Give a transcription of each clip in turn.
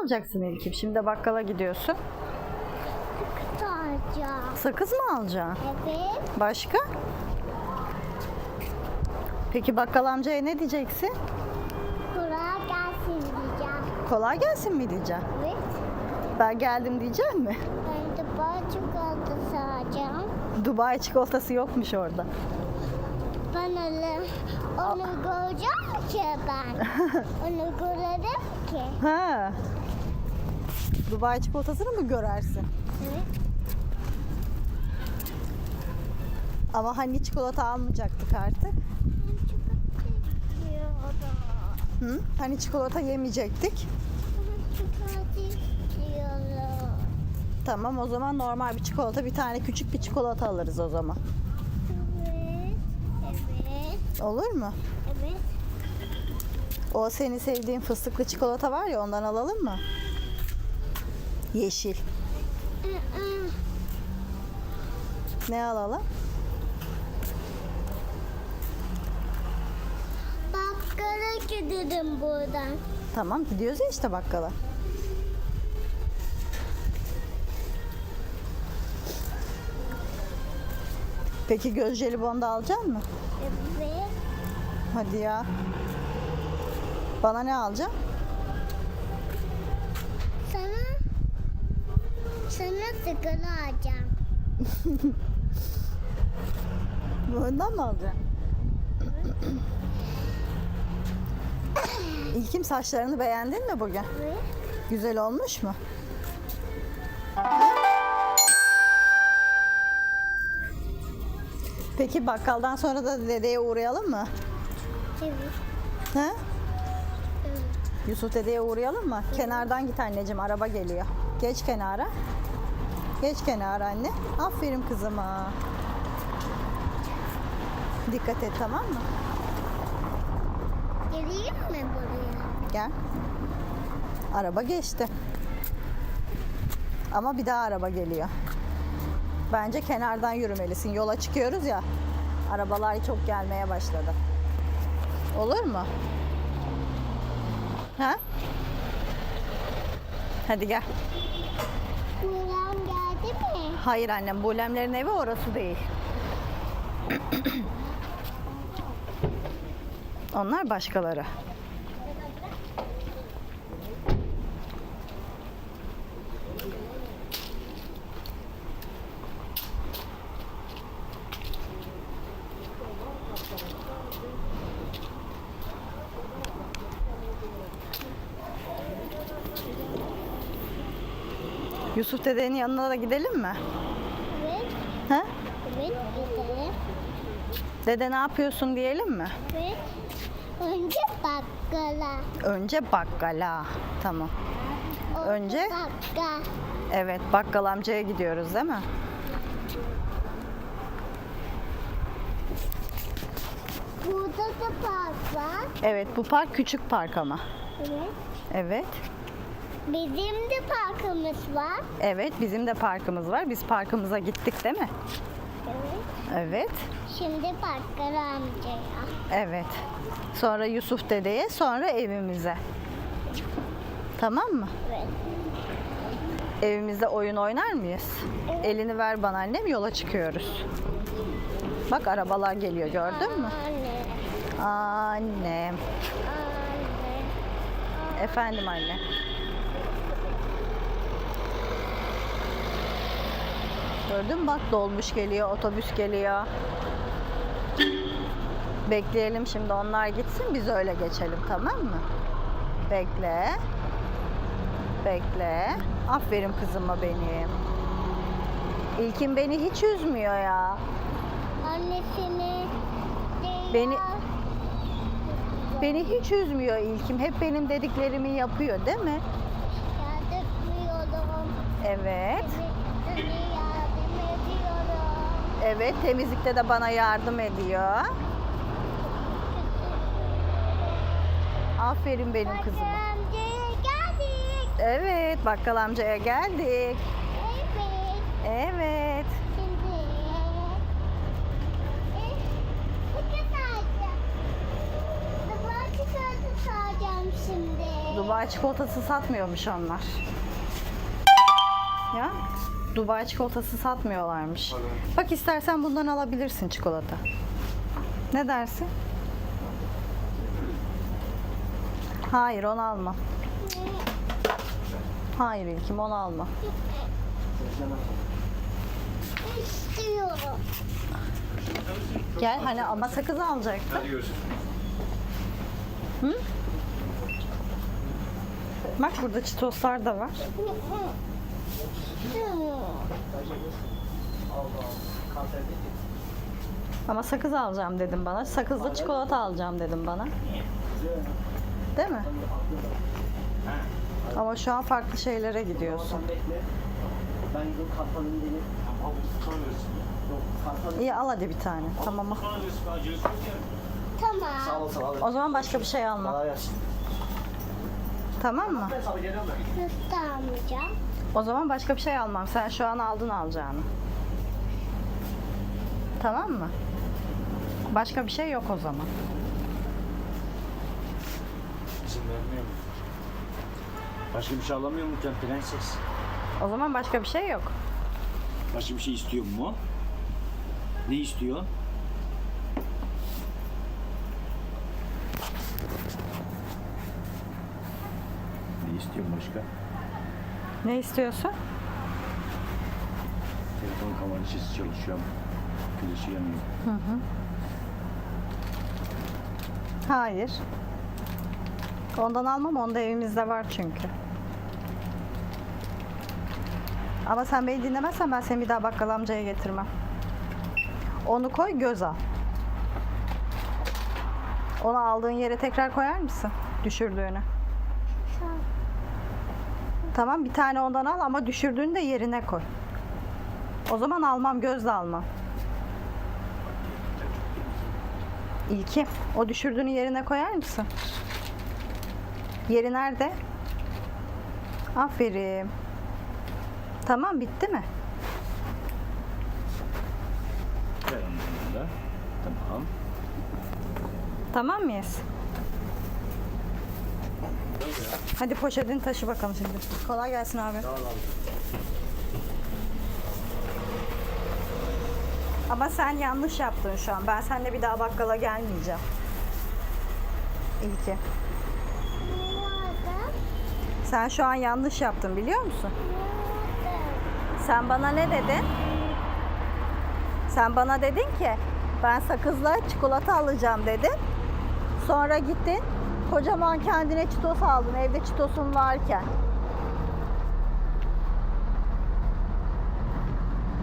alacaksın İlkim? Şimdi bakkala gidiyorsun. Tutacağım. Sakız mı alacaksın? Evet. Başka? Peki bakkal amcaya ne diyeceksin? Kulağa gelsin diyeceğim. Kolay gelsin mi diyeceksin? Evet. Ben geldim diyecek mi? Ben de bal çikolatası alacağım. Dubai çikolatası yokmuş orada. Ben öyle onu göreceğim ki ben. onu görelim ki. Ha. Dubai çikolatasını mı görersin? Evet. Ama hani çikolata almayacaktık artık? Hı? Hani çikolata yemeyecektik? Tamam o zaman normal bir çikolata bir tane küçük bir çikolata alırız o zaman. Evet. Evet. Olur mu? Evet. O senin sevdiğin fıstıklı çikolata var ya ondan alalım mı? Yeşil. Ne alalım? Bakkala gidelim buradan. Tamam gidiyoruz ya işte bakkala. Peki göz jelibonu da alacak mı? Evet. Hadi ya. Bana ne alacaksın? Sana sana sigara alacağım. Bundan mı alacaksın? İlkim saçlarını beğendin mi bugün? Evet. Güzel olmuş mu? Peki bakkaldan sonra da dedeye uğrayalım mı? Evet. Evet. Yusuf dedeye uğrayalım mı? Kenardan git anneciğim araba geliyor. Geç kenara. Geç kenara anne. Aferin kızıma. Dikkat et tamam mı? Geleyim mi buraya? Gel. Araba geçti. Ama bir daha araba geliyor. Bence kenardan yürümelisin. Yola çıkıyoruz ya. Arabalar çok gelmeye başladı. Olur mu? Ha? Hadi gel. Buram geldi mi? Hayır annem, Bulemlerin evi orası değil. Onlar başkaları. Yusuf dedenin yanına da gidelim mi? Evet. Ha? Evet. Gidelim. Dede ne yapıyorsun diyelim mi? Evet. Önce bakkala. Önce bakkala. Tamam. Orada Önce? Bakkal. Evet, bakkal amcaya gidiyoruz değil mi? Burada da park var. Evet, bu park küçük park ama. Evet. Evet. Bizim de parkımız var. Evet, bizim de parkımız var. Biz parkımıza gittik değil mi? Evet. Evet. Şimdi bakkal amcaya. Evet. Sonra Yusuf dedeye, sonra evimize. Tamam mı? Evet. Evimizde oyun oynar mıyız? Evet. Elini ver bana annem, yola çıkıyoruz. Bak arabalar geliyor, gördün mü? Anne. Annem. Anne. Efendim anne. Gördün bak dolmuş geliyor, otobüs geliyor. Bekleyelim şimdi onlar gitsin biz öyle geçelim tamam mı? Bekle. Bekle. Aferin kızıma benim. İlkin beni hiç üzmüyor ya. Annesini Beni- Beni hiç üzmüyor İlkim. Hep benim dediklerimi yapıyor değil mi? Evet. Evet temizlikte de bana yardım ediyor. Aferin benim Bakkal kızıma. amcaya geldik. Evet bakkal amcaya geldik. Evet. Evet. Şimdi. Eh. Duvar şimdi. Dubai çikolatası satmıyormuş onlar. Ya Dubai çikolatası satmıyorlarmış. Bak istersen bundan alabilirsin çikolata. Ne dersin? Hayır onu alma. Hayır İlkim onu alma. İstiyorum. Gel hani ama sakız alacaktın. Hadi görüşürüz. Bak burada çitoslar da var. Ama sakız alacağım dedim bana. Sakızlı çikolata alacağım dedim bana. Değil mi? Ama şu an farklı şeylere gidiyorsun. İyi al hadi bir tane. Tamam mı? Tamam. Sağ ol sağ ol. O zaman başka bir şey alma. Tamam mı? Nasıl almayacağım? O zaman başka bir şey almam. Sen şu an aldın alacağını. Tamam mı? Başka bir şey yok o zaman. İzin vermiyor mu? Başka bir şey alamıyor mu sen prenses? O zaman başka bir şey yok. Başka bir şey istiyor mu? Ne istiyor? Ne istiyor başka? Ne istiyorsun? Telefon kamerası çalışıyor ama flaşı yanıyor. Hayır. Ondan almam. Onda evimizde var çünkü. Ama sen beni dinlemezsen ben seni bir daha bakkal amcaya getirmem. Onu koy göz al. Onu aldığın yere tekrar koyar mısın? Düşürdüğünü. Tamam bir tane ondan al ama düşürdüğünü de yerine koy. O zaman almam gözle almam. İlkim o düşürdüğünü yerine koyar mısın? Yeri nerede? Aferin. Tamam bitti mi? Tamam. Tamam mıyız? Hadi poşetini taşı bakalım şimdi. Kolay gelsin abi. Ama sen yanlış yaptın şu an. Ben seninle bir daha bakkala gelmeyeceğim. İyi ki. Sen şu an yanlış yaptın biliyor musun? Sen bana ne dedin? Sen bana dedin ki ben sakızla çikolata alacağım dedin. Sonra gittin kocaman kendine çitos aldın evde çitosun varken.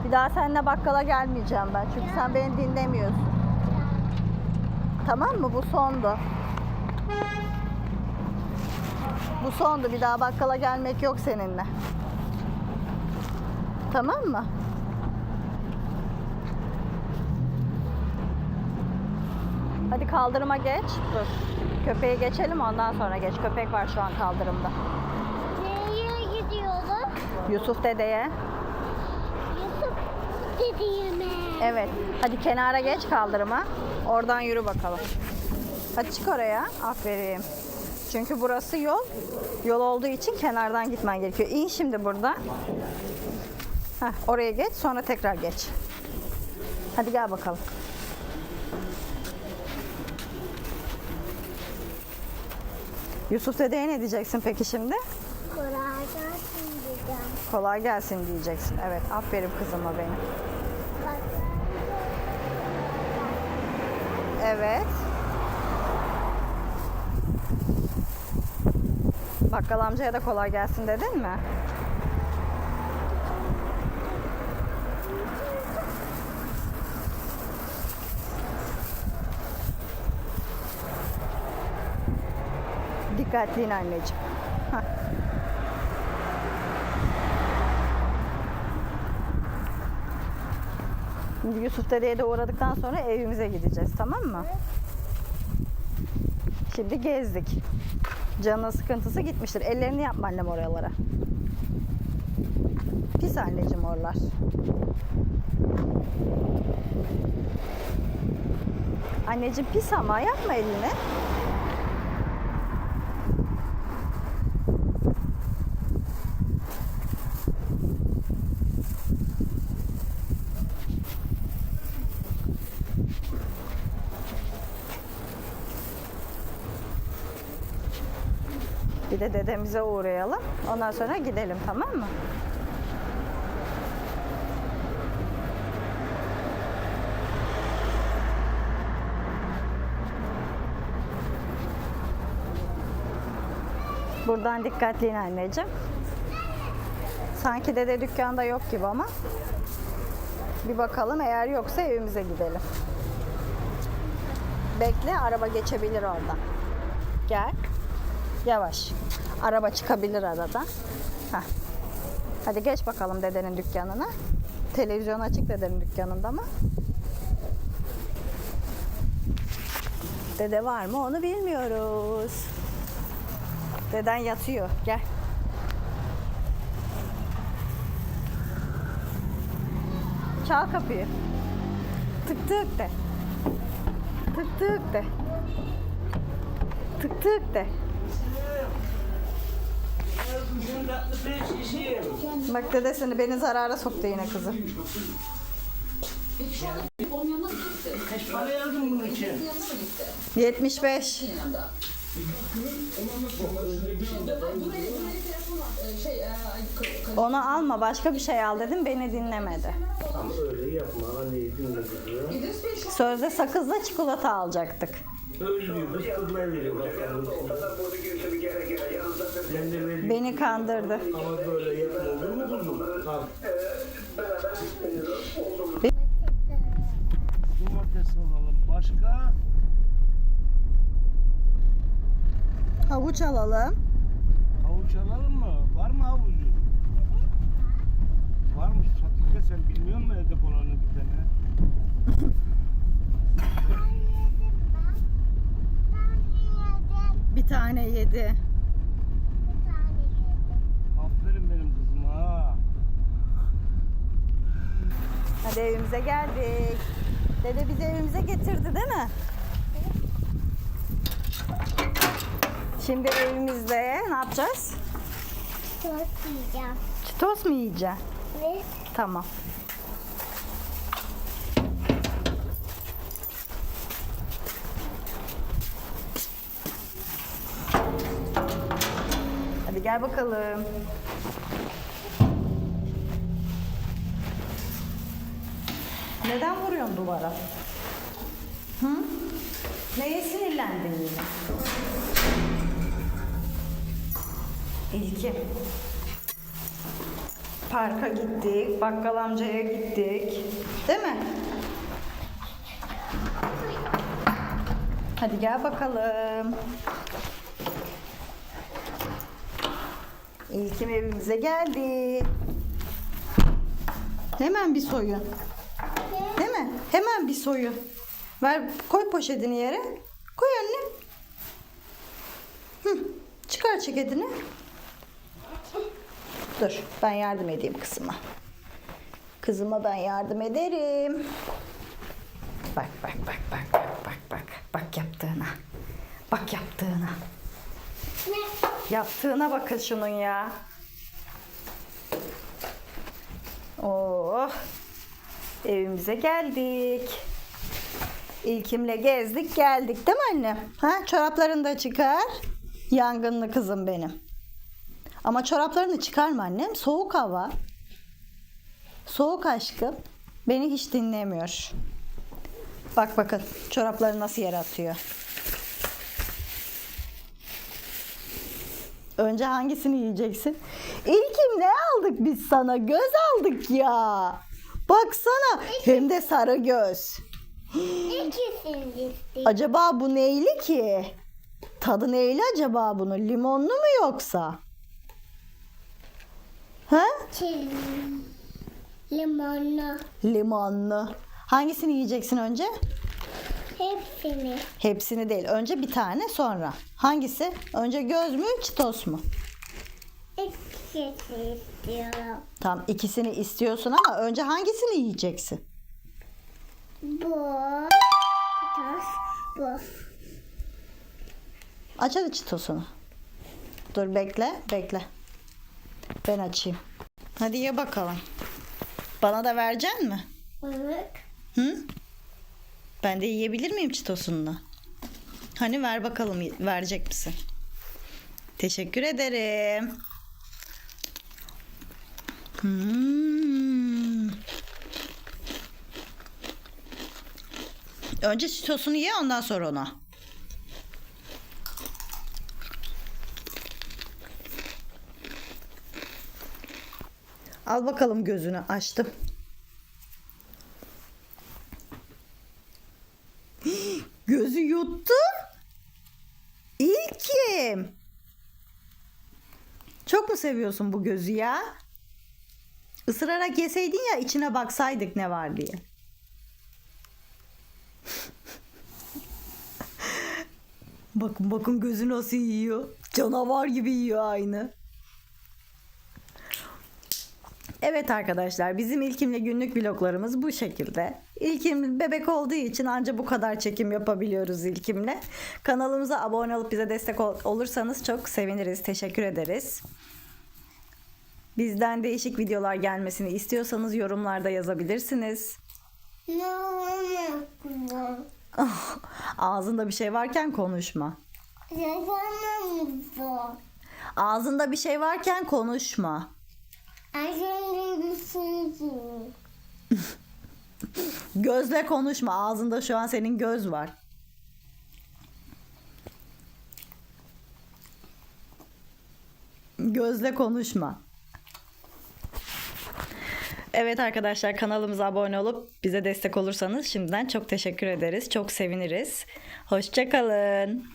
Bir daha seninle bakkala gelmeyeceğim ben çünkü sen beni dinlemiyorsun. Tamam mı? Bu sondu. Bu sondu. Bir daha bakkala gelmek yok seninle. Tamam mı? Hadi kaldırıma geç. Dur. Köpeği geçelim ondan sonra geç. Köpek var şu an kaldırımda. Nereye gidiyoruz? Yusuf dedeye. Yusuf dediğime. Evet. Hadi kenara geç kaldırıma. Oradan yürü bakalım. Hadi çık oraya. Aferin. Çünkü burası yol. Yol olduğu için kenardan gitmen gerekiyor. İn şimdi burada. Heh, oraya geç sonra tekrar geç. Hadi gel bakalım. Yusuf dedeye ne diyeceksin peki şimdi? Kolay gelsin diyeceğim. Kolay gelsin diyeceksin. Evet aferin kızıma benim. Evet. Bakkal amcaya da kolay gelsin dedin mi? Dikkatli in anneciğim. Şimdi Yusuf dedeye de uğradıktan sonra evimize gideceğiz tamam mı? Şimdi gezdik. Canın sıkıntısı gitmiştir. Ellerini yapma annem oralara. Pis anneciğim oralar. Anneciğim pis ama yapma elini. De dedemize uğrayalım. Ondan sonra gidelim tamam mı? Buradan dikkatli in anneciğim. Sanki dede dükkanda yok gibi ama. Bir bakalım eğer yoksa evimize gidelim. Bekle araba geçebilir oradan. Gel. Yavaş. Araba çıkabilir arada. Heh. Hadi geç bakalım dedenin dükkanına. Televizyon açık dedenin dükkanında mı? Dede var mı onu bilmiyoruz. Deden yatıyor. Gel. Çal kapıyı. Tık tık de. Tık tık de. Tık tık de. Bak dede seni beni zarara soktu yine kızım. Kaç para yazdın bunun için? 75. Onu alma başka bir şey al dedim beni dinlemedi. Kızı. Sözde sakızla çikolata alacaktık. Veriyor. Ben de. Beni kandırdı. Ama böyle yapma olur mu kuzum? Al. Domates alalım. Başka? Havuç alalım. Havuç alalım mı? Var mı havucu? Varmış. Satışta sen bilmiyor musun evde olanı bir tane? Bir tane yedi. Aferin benim kızıma. Hadi evimize geldik. Dede bizi evimize getirdi değil mi? Şimdi evimizde ne yapacağız? Çok yiyeceğim. Çitos mu yiyeceksin? Ve Tamam. Hadi gel bakalım. Neden vuruyorsun duvara? Hı? Neye sinirlendin yine? İlkim. Parka gittik, bakkal amcaya gittik. Değil mi? Hadi gel bakalım. İlkim evimize geldi. Hemen bir soyun. Değil mi? Hemen bir soyun. Ver koy poşetini yere. Koy anne. Hı. Çıkar ceketini. Dur ben yardım edeyim kızıma. Kızıma ben yardım ederim. Bak bak bak bak bak bak bak. Bak yaptığına. Bak yaptığına. Yaptığına bakın şunun ya. Oh. Evimize geldik. İlkimle gezdik geldik değil mi anne? Ha, çoraplarını da çıkar. Yangınlı kızım benim. Ama çoraplarını çıkarma annem. Soğuk hava. Soğuk aşkım. Beni hiç dinlemiyor. Bak bakın çorapları nasıl yere atıyor. Önce hangisini yiyeceksin? İlkim ne aldık biz sana? Göz aldık ya. Baksana hem de sarı göz. İkisini. Acaba bu neyli ki? Tadı neyli acaba bunun? Limonlu mu yoksa? Ha? Limonlu. Limonlu. Hangisini yiyeceksin önce? Hepsini. Hepsini değil. Önce bir tane sonra. Hangisi? Önce göz mü, çitos mu? İkisini istiyorum. Tamam ikisini istiyorsun ama önce hangisini yiyeceksin? Bu. Tas. Bu. Aç hadi çitosunu. Dur bekle, bekle. Ben açayım. Hadi ye bakalım. Bana da verecek mi? Evet. Hı? Ben de yiyebilir miyim çitosunu? Hani ver bakalım verecek misin? Teşekkür ederim. Hmm. Önce sosunu ye ondan sonra onu. Al bakalım gözünü açtım. Gözü yuttu. İlkim. Çok mu seviyorsun bu gözü ya? Isırarak yeseydin ya içine baksaydık ne var diye. bakın bakın gözü nasıl yiyor. Canavar gibi yiyor aynı. Evet arkadaşlar bizim İlkim'le günlük vloglarımız bu şekilde. İlkim bebek olduğu için anca bu kadar çekim yapabiliyoruz İlkim'le. Kanalımıza abone olup bize destek ol- olursanız çok seviniriz. Teşekkür ederiz. Bizden değişik videolar gelmesini istiyorsanız yorumlarda yazabilirsiniz. Ağzında bir şey varken konuşma. Ağzında bir şey varken konuşma. Gözle konuşma. Ağzında şu an senin göz var. Gözle konuşma. Evet arkadaşlar kanalımıza abone olup bize destek olursanız şimdiden çok teşekkür ederiz. Çok seviniriz. Hoşçakalın.